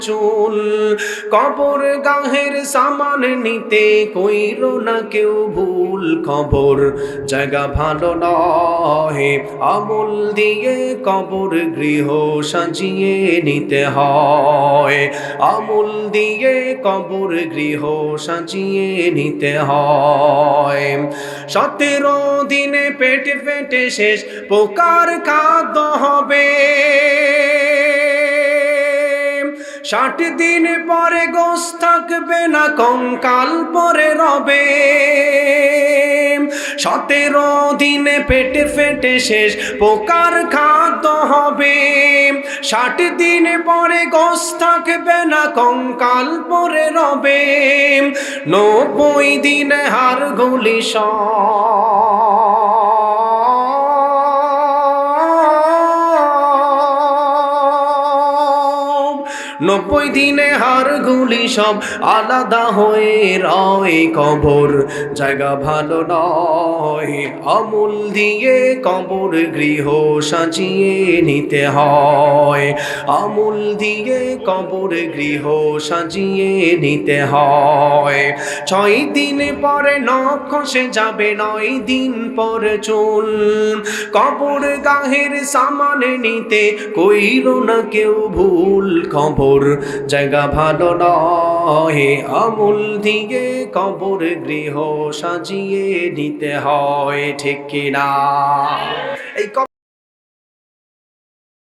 চুল। কবর গাহের সামান নিতে কইর না কেউ ভুল। কবর জায়গা ভালো নহে, আমল দিয়ে কবর গৃহ সাজিয়ে নিতে হয়। আমল দিয়ে কবর গৃহ সাজিয়ে নিতে হয়। সতেরো দিনে পেটে পেটে শেষ, পোকার খাদ্য হবে। ষাট দিন পরে গোস থাকবে না কঙ্কাল পরে রবে। সতেরো দিনে পেটে ফেটে শেষ, পোকার খাদ্য হবে। ষাট দিন পরে গোস থাকবে না কঙ্কাল পরে রবে। নব্বই দিনে হার গুলি সব নব্বই দিনে হার গুলি সব আলাদা হয়ে রয় কবর। জায়গা ভালো নয়, আমূল দিয়ে কবর গৃহ সাজিয়ে নিতে হয়। আমূল দিয়ে কবর গৃহ সাজিয়ে নিতে হয়। ছয় দিন পরে নখ যাবে, নয় দিন পর চুল। কবর গাহের সামান নিতে কইল না কেউ ভুল খবর জায়গা ভালো নয় আমুল দিয়ে কবর গৃহ সাজিয়ে নিতে হয়, ঠিক কিনা? এই কবর